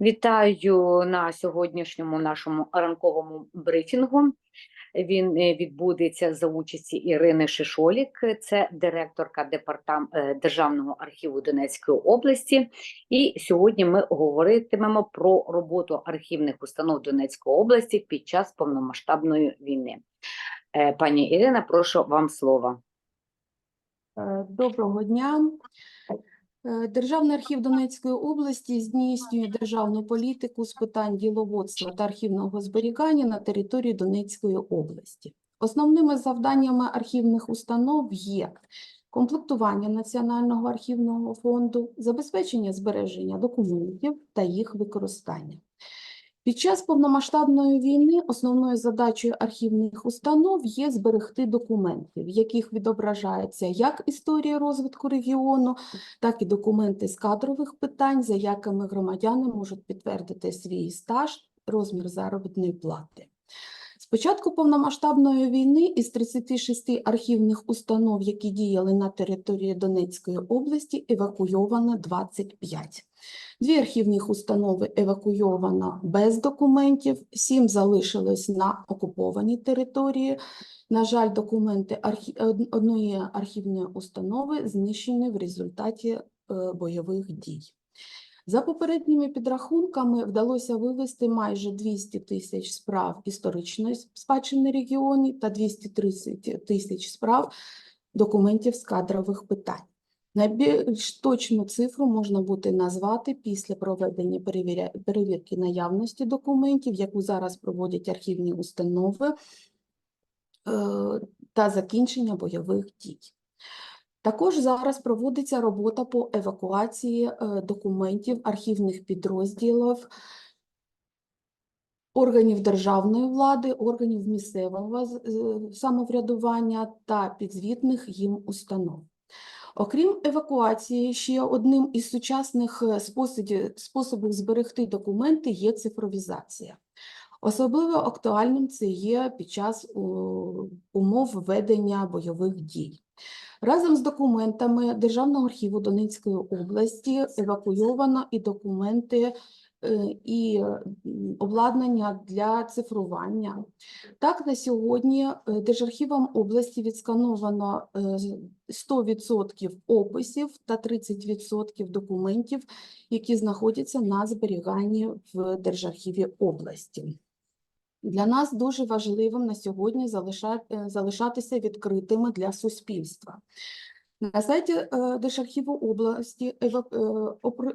Вітаю на сьогоднішньому нашому ранковому брифінгу. Він е, відбудеться за участі Ірини Шишолік, це директорка департам... е, Державного архіву Донецької області. І сьогодні ми говоритимемо про роботу архівних установ Донецької області під час повномасштабної війни. Е, Пані Ірина, прошу вам слово. Доброго дня. Е, Державний архів Донецької області здійснює державну політику з питань діловодства та архівного зберігання на території Донецької області. Основними завданнями архівних установ є комплектування Національного архівного фонду, забезпечення збереження документів та їх використання. Під час повномасштабної війни основною задачею архівних установ є зберегти документи, в яких відображається як історія розвитку регіону, так і документи з кадрових питань, за якими громадяни можуть підтвердити свій стаж, розмір заробітної плати. З початку повномасштабної війни із 36 архівних установ, які діяли на території Донецької області, евакуйовано 25. Дві архівних установи евакуйовано без документів, сім залишились на окупованій території. На жаль, документи архі... одної архівної установи знищені в результаті е, бойових дій. За попередніми підрахунками вдалося вивести майже 200 тисяч справ історичної спадщини регіонів та 230 тисяч справ документів з кадрових питань. Найбільш точну цифру можна буде назвати після проведення перевірки наявності документів, яку зараз проводять архівні установи, е, та закінчення бойових дій. Також зараз проводиться робота по евакуації е, документів архівних підрозділів, органів державної влади, органів місцевого самоврядування та підзвітних їм установ. Окрім евакуації, ще одним із сучасних е, способів, способів зберегти документи є цифровізація. Особливо актуальним це є під час умов ведення бойових дій. Разом з документами Державного архіву Донецької області евакуйовано і документи і обладнання для цифрування. Так, на сьогодні е, Держархівом області відскановано е, з- 100% описів та 30% документів, які знаходяться на зберіганні в Держархіві області. Для нас дуже важливим на сьогодні е, залишатися відкритими для суспільства. На сайті е, Держархіву області е,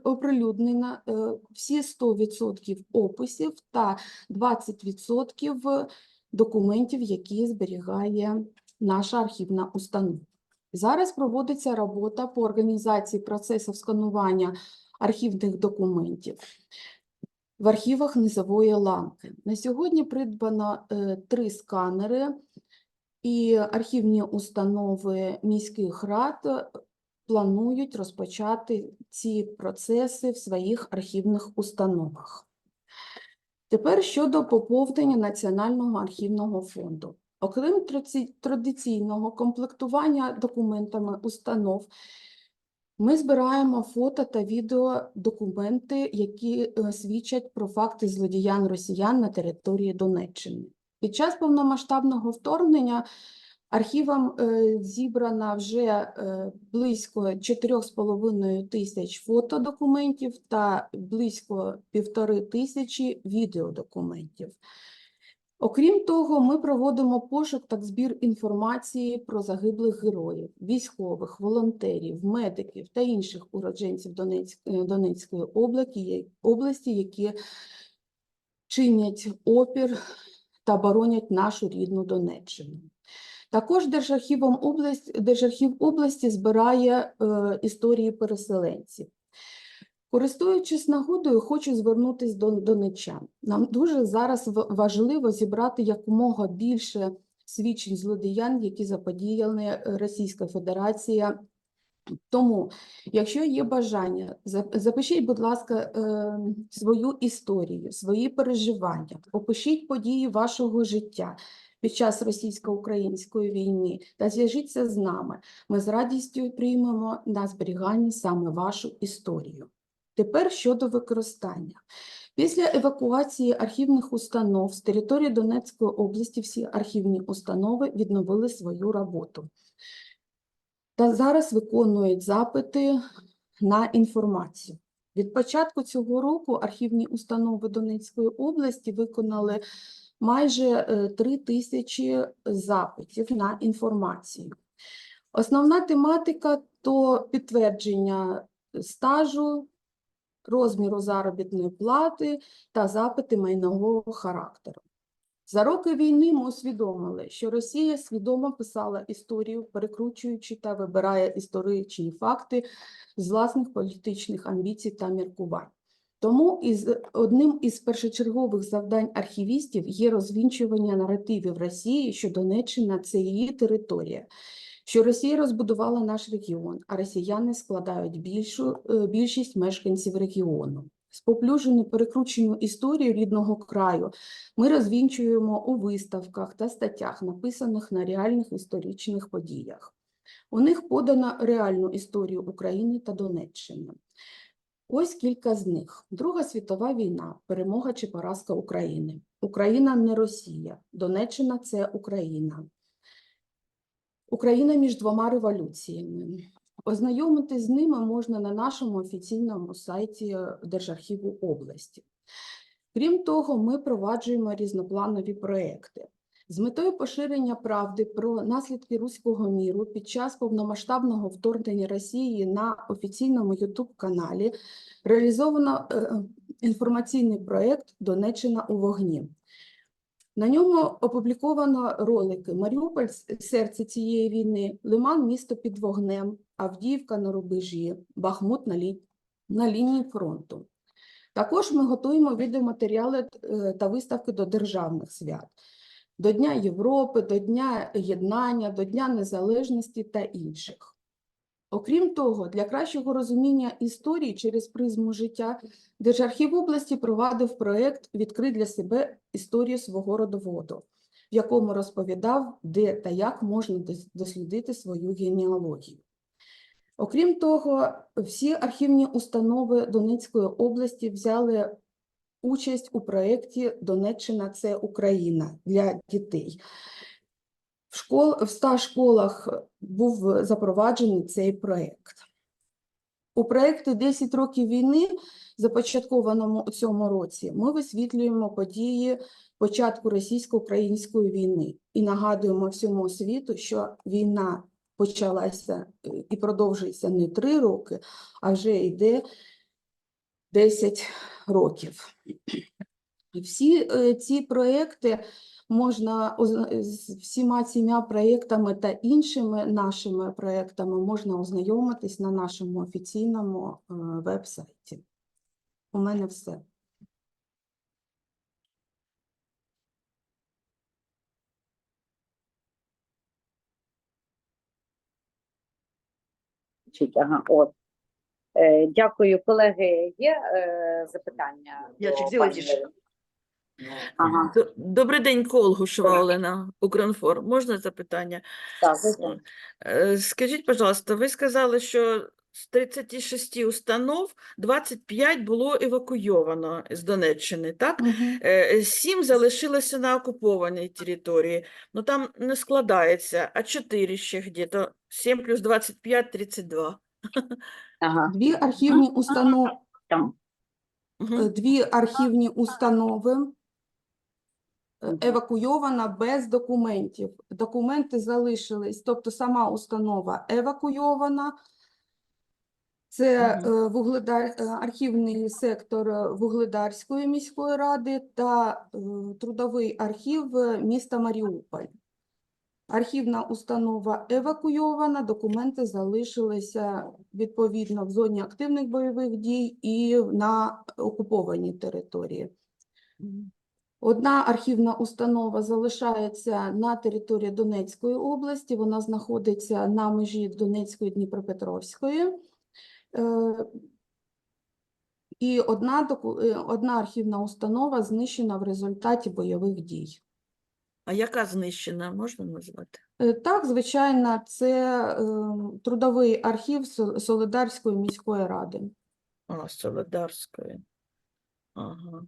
оприлюднено е, всі 100% описів та 20% документів, які зберігає наша архівна установа. Зараз проводиться робота по організації процесів сканування архівних документів в архівах низової ланки. На сьогодні придбано е, три сканери, і архівні установи міських рад е, планують розпочати ці процеси в своїх архівних установах. Тепер щодо поповнення Національного архівного фонду. Окрім традиційного комплектування документами установ, ми збираємо фото та відеодокументи, які е, свідчать про факти злодіянь росіян на території Донеччини. Під час повномасштабного вторгнення архівом е, зібрано вже е, близько 4,5 тисяч фотодокументів та близько півтори тисячі відеодокументів. Окрім того, ми проводимо пошук та збір інформації про загиблих героїв, військових, волонтерів, медиків та інших уродженців е, Донецької області, які чинять опір та боронять нашу рідну Донеччину. Також Держархівом область, Держархів області збирає е, історії переселенців. Користуючись нагодою, хочу звернутися до донечан. Нам дуже зараз важливо зібрати якомога більше свідчень злодіян, які заподіяли Російська Федерація. Тому, якщо є бажання, запишіть, будь ласка, е, свою історію, свої переживання, опишіть події вашого життя під час російсько-української війни та зв'яжіться з нами. Ми з радістю приймемо на зберігання саме вашу історію. Тепер щодо використання. Після евакуації архівних установ з території Донецької області всі архівні установи відновили свою роботу та зараз виконують запити на інформацію. Від початку цього року архівні установи Донецької області виконали майже е, 3 тисячі запитів на інформацію. Основна тематика то підтвердження стажу, розміру заробітної плати та запити майнового характеру. За роки війни ми усвідомили, що Росія свідомо писала історію, перекручуючи та вибирає історичні факти з власних політичних амбіцій та міркувань. Тому із одним із першочергових завдань архівістів є розвінчування наративів Росії, що Донеччина це її територія, що Росія розбудувала наш регіон, а росіяни складають більшу, е, більшість мешканців регіону. Споплюжену перекручену історію рідного краю ми розвінчуємо у виставках та статтях, написаних на реальних історичних подіях. У них подано реальну історію України та Донеччини. Ось кілька з них. Друга світова війна, перемога чи поразка України. Україна не Росія, Донеччина це Україна. Україна між двома революціями. Ознайомитись з ними можна на нашому офіційному сайті Держархіву області. Крім того, ми проваджуємо різнопланові проекти. З метою поширення правди про наслідки руського міру під час повномасштабного вторгнення Росії на офіційному YouTube-каналі реалізовано е, інформаційний проект Донеччина у вогні. На ньому опубліковано ролики Маріуполь серце цієї війни, Лиман місто під вогнем, Авдіївка на рубежі, Бахмут на, лі... на лінії фронту. Також ми готуємо відеоматеріали е, та виставки до державних свят, до Дня Європи, до Дня Єднання, до Дня Незалежності та інших. Окрім того, для кращого розуміння історії через призму життя Держархів області провадив проєкт «Відкрий для себе історію свого родоводу», в якому розповідав, де та як можна дослідити свою генеалогію. Окрім того, всі архівні установи Донецької області взяли участь у проєкті «Донеччина – це Україна» для дітей. В, школ, в 100 школах був запроваджений цей проєкт. У проєкті «10 років війни», започаткованому у цьому році, ми висвітлюємо події початку російсько-української війни і нагадуємо всьому світу, що війна почалася е, і продовжується не 3 роки, а вже йде 10 років. Всі е, ці проекти можна з всіма цими проектами та іншими нашими проектами можна ознайомитись на нашому офіційному е, веб-сайті. У мене все. Чуть, ага, от. Е, дякую, колеги. Є е, запитання? Я до чуть пані? Ага, Д- Добрий день, Колгушева Олена, Укрінформ. Можна запитання? так, звичайно. Е, Скажіть, пожалуйста, ви сказали, що з 36 установ 25 було евакуйовано з Донеччини, так? Е, Сім залишилося на окупованій території. Ну там не складається, а 4 ще где-то. 7 плюс 25 – 32. Ага, Дві архівні установи, там. Дві архівні установи е, евакуйована без документів. Документи залишились, тобто сама установа евакуйована. Це е, Вугледар, е, архівний сектор е, Вугледарської міської ради та трудовий архів міста Маріуполь. Архівна установа евакуйована, документи залишилися відповідно в зоні активних бойових дій і на окупованій території. Одна архівна установа залишається на території Донецької області, вона знаходиться на межі Донецької і Дніпропетровської. Е, І одна, е, одна архівна установа знищена в результаті бойових дій. А яка знищена, можна назвати? Е, Так, звичайно, це е, трудовий архів Сол- Солидарської міської ради. А, Солидарської. Ага.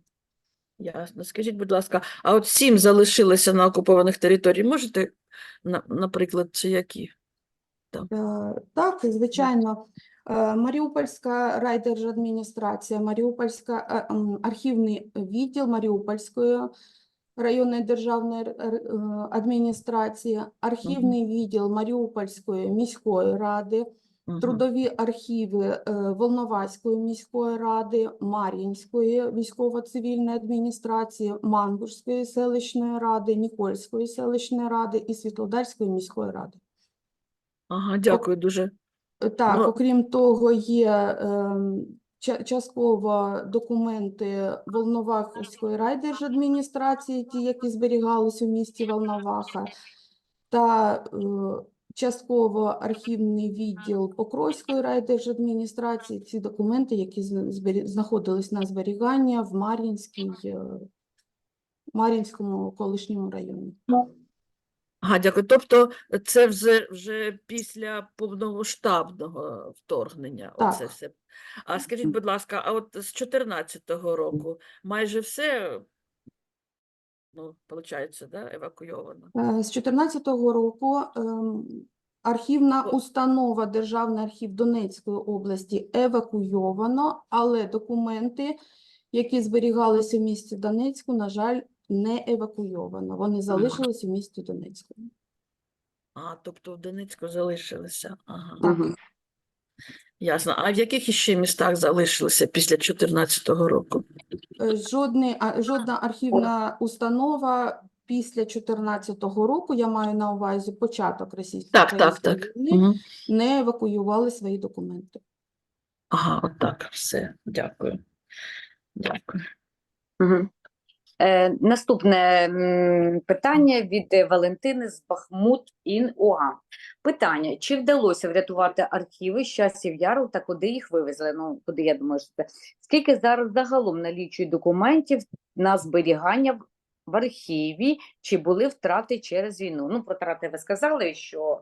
Ясно. Скажіть, будь ласка, а от сім залишилося на окупованих територіях. Можете, на- наприклад, це які? Е, Так, звичайно. Е, Маріупольська райдержадміністрація, Маріупольська е, архівний відділ Маріупольської районної державної е, адміністрації, архівний відділ Маріупольської міської ради, трудові архіви е, Волноваської міської ради, Мар'їнської військово-цивільної адміністрації, Мангушської селищної ради, Нікольської селищної ради і Світлодарської міської ради. Ага, дякую дуже. Е, Так, Ну- окрім того, є ча- частково документи Волновахівської райдержадміністрації, ті, які зберігалися у місті Волноваха, та е, частково архівний відділ Покровської райдержадміністрації, ці документи, які збері- знаходились на зберігання в Мар'їнській, е, Мар'їнському колишньому районі. Ага, дякую. Тобто це вже, вже після повномасштабного вторгнення. Оце все. А скажіть, будь ласка, а от з 14-го року майже все, ну, виходить, да, евакуйовано? Е, З 2014 року ем, архівна установа Державний архів Донецької області евакуйовано, але документи, які зберігалися в місті Донецьку, на жаль, не евакуйовано. Вони залишились у місті Донецьку. А, тобто в Донецьку залишилися. Ага. Так. Ясно. А в яких іще містах залишилися після 14-го року? Е, Жодний, а- жодна архівна установа після 2014 року, я маю на увазі початок Так, російсько-української так, так. війни, не евакуювали свої документи. Ага, отак, все. Дякую. Дякую. Мгм. Е, наступне питання від Валентини з Бахмут ін УА. Питання: чи вдалося врятувати архіви з часів Яру та куди їх вивезли? Ну, куди я думаю, що це скільки зараз загалом налічують документів на зберігання в архіві, чи були втрати через війну? Ну, про втрати ви сказали, що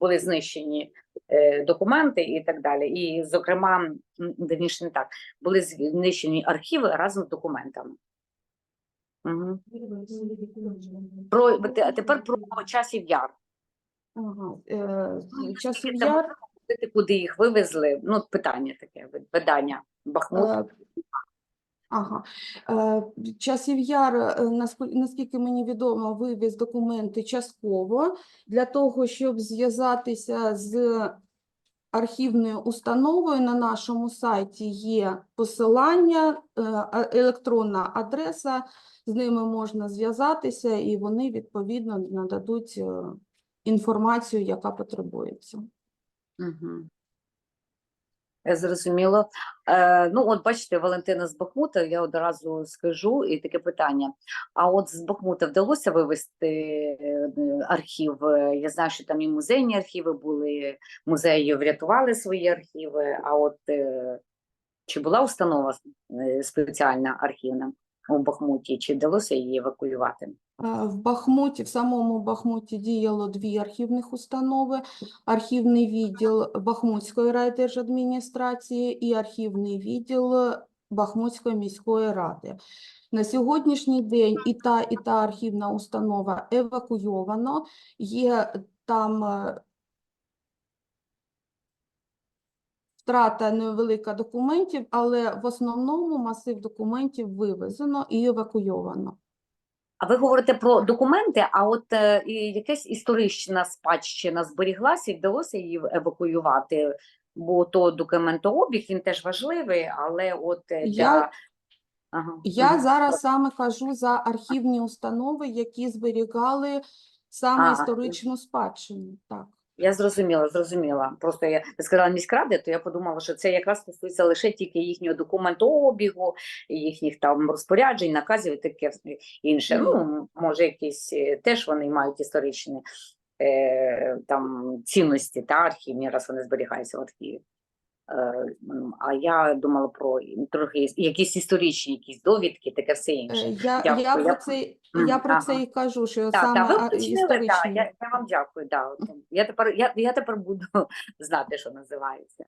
були знищені е, документи і так далі. І, зокрема, не так, були знищені архіви разом з документами. Угу. Про а тепер про часів яр. Ага. Е, Часів Яр Куди їх вивезли? Ну, питання таке, видання Бахмут. Е, Ага. Е, Часів Яр, наску- наскільки мені відомо, вивіз документи частково для того, щоб зв'язатися з архівною установою на нашому сайті є посилання, е, електронна адреса, з ними можна зв'язатися, і вони відповідно нададуть е, інформацію, яка потребується. Угу. Зрозуміло. Е, ну, от бачите, Валентина з Бахмута, я одразу скажу, і таке питання. А от з Бахмута вдалося вивезти е, архів? Я знаю, що там і музейні архіви були, музеї врятували свої архіви. А от е, чи була установа спеціальна архівна у Бахмуті, чи вдалося її евакуювати? В Бахмуті, в самому Бахмуті діяло дві архівних установи: архівний відділ Бахмутської райдержадміністрації і архівний відділ Бахмутської міської ради. На сьогоднішній день і та, і та архівна установа евакуйовано. Є там е, втрата невелика документів, але в основному масив документів вивезено і евакуйовано. А ви говорите про документи, а от е, якась історична спадщина зберіглася і вдалося її евакуювати? Бо то документообіг, він теж важливий, але от е, для... Я- Ага. Я зараз саме кажу за архівні установи, які зберігали саме ага. історичну спадщину. Так. Я зрозуміла, зрозуміла. Просто я сказала міськради, то я подумала, що це якраз стосується лише тільки їхнього документообігу, їхніх там розпоряджень, наказів і таке інше. Ну, може, якісь е, теж вони мають історичні е, там цінності та архівні, раз вони зберігаються в архіві. Е, а я думала про трохи якісь історичні якісь довідки, таке все Е, інше. Я, Дякую, я, я- про це, я про це і кажу, що Так, саме так, ви так, я, я вам дякую. Да, я, тепер, я, я тепер буду знати, що називається.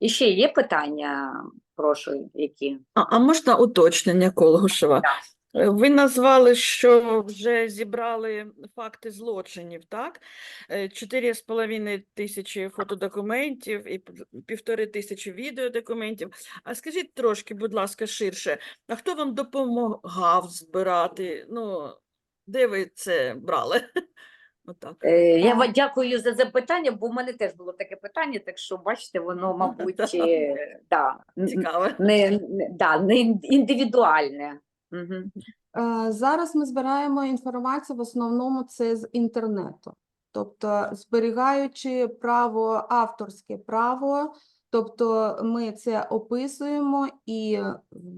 І ще є питання, прошу, які? А, а можна уточнення, Колгушева? Так. Е, Ви назвали, що вже зібрали факти злочинів, так? Е, Чотири з половиною тисячі фотодокументів і півтори тисячі відеодокументів. А скажіть трошки, будь ласка, ширше, а хто вам допомагав збирати? Ну, де ви це брали? Отак. Е, Я вам дякую за запитання, бо в мене теж було таке питання, так що бачите, воно, мабуть, Так. е, да, Цікаве. не, не, да, не індивідуальне. Е, Зараз ми збираємо інформацію в основному це з інтернету, тобто зберігаючи право, авторське право, тобто ми це описуємо і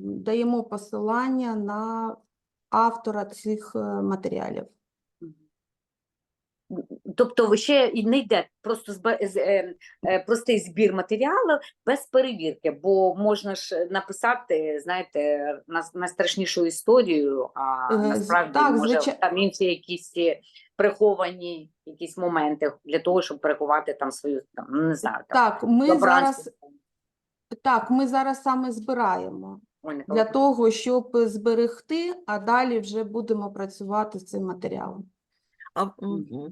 даємо посилання на автора цих е, матеріалів. Тобто ви ще не йде просто е, е, простий збір матеріалу без перевірки, бо можна ж написати, знаєте, на- найстрашнішу історію, а Е, насправді так, може звичай- там інші якісь приховані якісь моменти для того, щоб приховати там свою там, не знаю, там Так, ми зараз, так, ми зараз саме збираємо Ой, для того, щоб зберегти, а далі вже будемо працювати з цим матеріалом. А,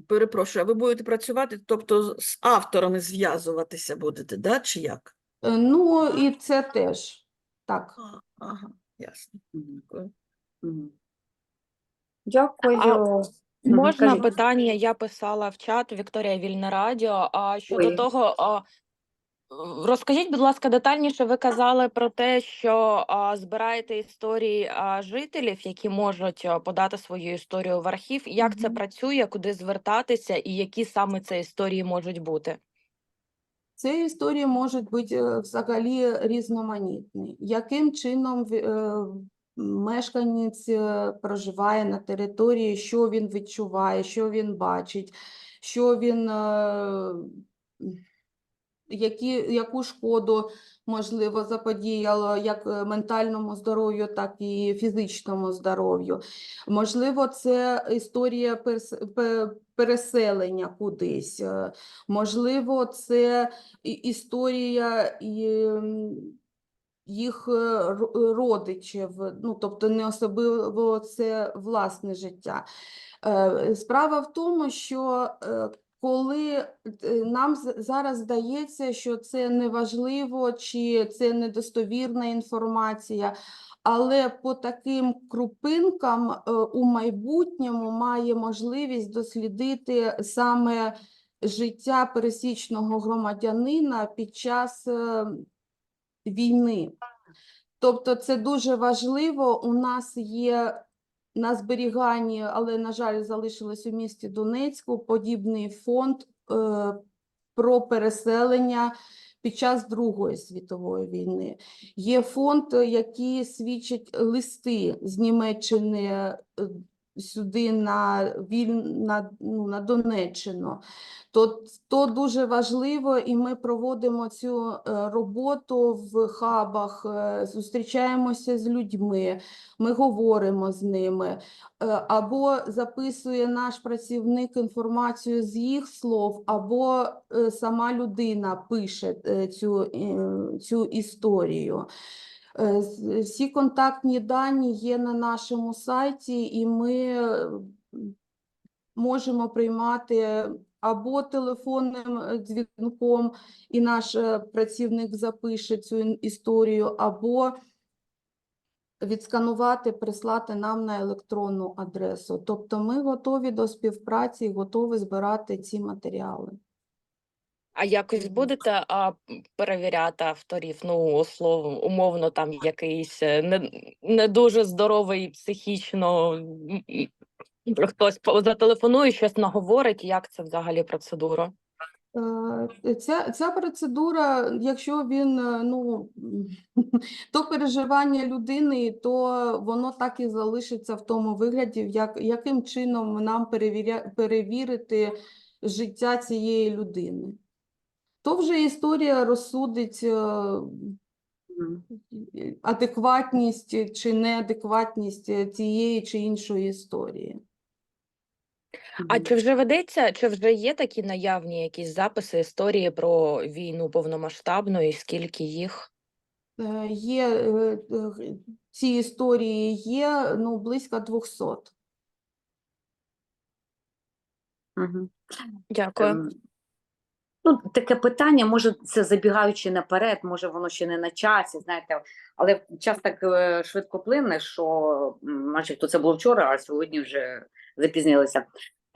перепрошую, а ви будете працювати, тобто з- авторами зв'язуватися будете, да? Чи як? Е, Ну і це теж так. А, ага, ясно. Дякую. Дякую. Мгм, Можна кажіть. питання? Я писала в чат Вікторія Вільне Радіо. А щодо Ой. того, а, розкажіть, будь ласка, детальніше. Ви казали про те, що а, збираєте історії а, жителів, які можуть а, подати свою історію в архів. Як це працює, куди звертатися, і які саме це історії можуть бути? Ці історії можуть бути е, взагалі різноманітні. Яким чином е, мешканець е, проживає на території, що він відчуває, що він бачить, що він, е, які, яку шкоду, можливо, заподіяло як е, ментальному здоров'ю, так і фізичному здоров'ю. Можливо, це історія перес- пе- переселення кудись. е, Можливо, це історія їх е, родичів, ну, тобто не особливо це власне життя. Справа в тому, що коли е, нам зараз здається, що це неважливо чи це недостовірна інформація, але по таким крупинкам е, у майбутньому має можливість дослідити саме життя пересічного громадянина під час е, війни. Тобто це дуже важливо. У нас є на зберіганні, але, на жаль, залишилось у місті Донецьку подібний фонд е, про переселення під час Другої світової війни. Є фонд, е, який свідчить листи з Німеччини е, сюди на, на, ну, на Донеччину. То, то дуже важливо, і ми проводимо цю е, роботу в хабах, е, зустрічаємося з людьми, ми говоримо з ними, е, або записує наш працівник інформацію з їх слов, або сама людина пише цю, цю історію. Е, Всі контактні дані є на нашому сайті, і ми е, можемо приймати або телефонним е, дзвінком, і наш працівник запише цю історію, або відсканувати, прислати нам на електронну адресу. Тобто ми готові до співпраці готові збирати ці матеріали. А якось будете а, перевіряти авторів? Ну, словом, умовно, там якийсь е, не, не дуже здоровий психічно. Хтось зателефонує, щось наговорить. Як це взагалі процедура? Е, Ця, ця процедура, якщо він, е, ну, то переживання людини, то воно так і залишиться в тому вигляді, як, яким чином нам перевіря, перевірити життя цієї людини. То вже історія розсудить е, адекватність чи неадекватність цієї чи іншої історії. А чи вже ведеться, чи вже є такі наявні якісь записи історії про війну повномасштабну і скільки їх? Е, Є е, е, ці історії є ну, близько 200. Мгм. Дякую. Ну, таке питання, може, це забігаючи наперед, може, воно ще не на часі, знаєте, але час так е, швидко плине, що начебто це було вчора, а сьогодні вже запізнилися.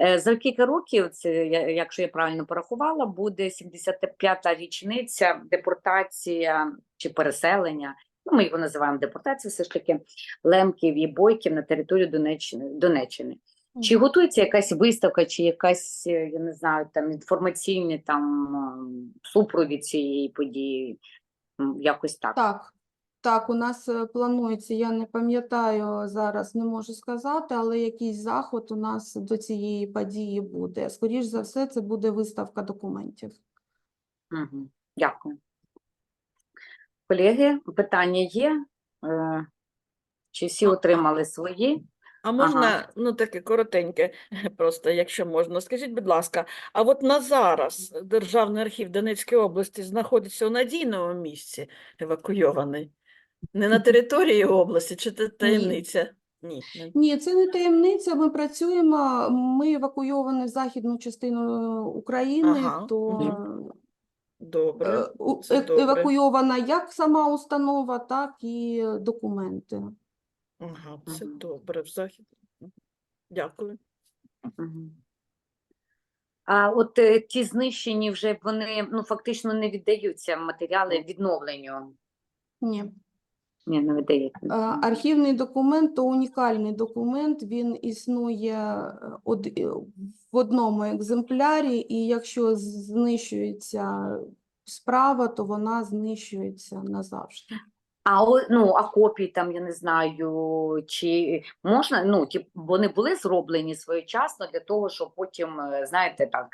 Е, За кілька років, це якщо я правильно порахувала, буде 75-та річниця депортація чи переселення. Ну, ми його називаємо депортація, все ж таки лемків і бойків на територію Донеччини. Донеччини. Чи готується якась виставка, чи якась, е, я не знаю, там інформаційний там супровід цієї події? Якось так. Так, так, у нас е, планується, я не пам'ятаю зараз, не можу сказати, але якийсь заход у нас до цієї події буде. Скоріш за все, це буде виставка документів. Угу. Дякую. Колеги, питання є? Е, Чи всі отримали свої? А можна, ну таке коротеньке, просто якщо можна. Скажіть, будь ласка, а от на зараз Державний архів Донецької області знаходиться у надійному місці евакуйований? Не на території області, чи це таємниця? Ні. Ні, це не таємниця. Ми працюємо. Ми евакуйовані в західну частину України, Ага, то мгм. Добре. е, це е- добре. евакуйована як сама установа, так і документи. Ага, це Мгм. добре. В захід. Дякую. Мгм. А от е, ті знищені вже вони ну, фактично не віддаються матеріали відновленню. Ні. Ні, не віддаються. Е, Архівний документ то унікальний документ, він існує е, од- е, в одному екземплярі, і якщо знищується справа, то вона знищується назавжди. А ну, а копії там, я не знаю, чи можна, ну, ті, вони були зроблені своєчасно для того, щоб потім, е, знаєте, так,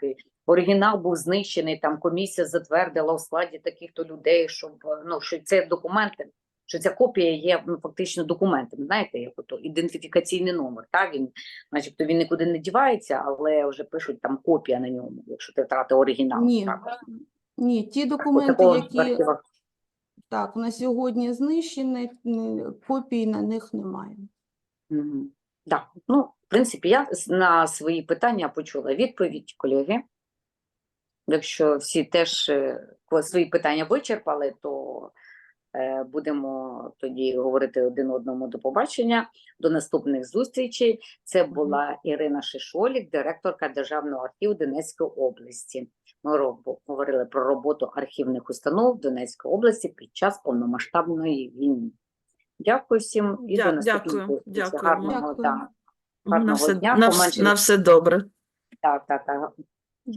оригінал був знищений, там комісія затвердила в складі таких-то людей, щоб, е, ну, що це документи, що ця копія є ну, фактично документом, знаєте, як ото ідентифікаційний номер, так, він, начебто він нікуди не дівається, але вже пишуть там копія на ньому, якщо ти втратив оригінал. Ні, Так, ні, ті документи, в які так, на сьогодні знищені, копій на них немає. Да. Ну, в принципі, я на свої питання почула відповідь, колеги. Якщо всі теж е, свої питання вичерпали, то е, будемо тоді говорити один одному до побачення, до наступних зустрічей. Це була Ірина Шишолік, директорка Державного архіву Донецької області. Ми говорили про роботу архівних установ Донецької області під час повномасштабної війни. Дякую всім і Дя- до наступного дякую. Гарного, Дякую. да, На гарного все, дня, на, на все добре. так, так, так.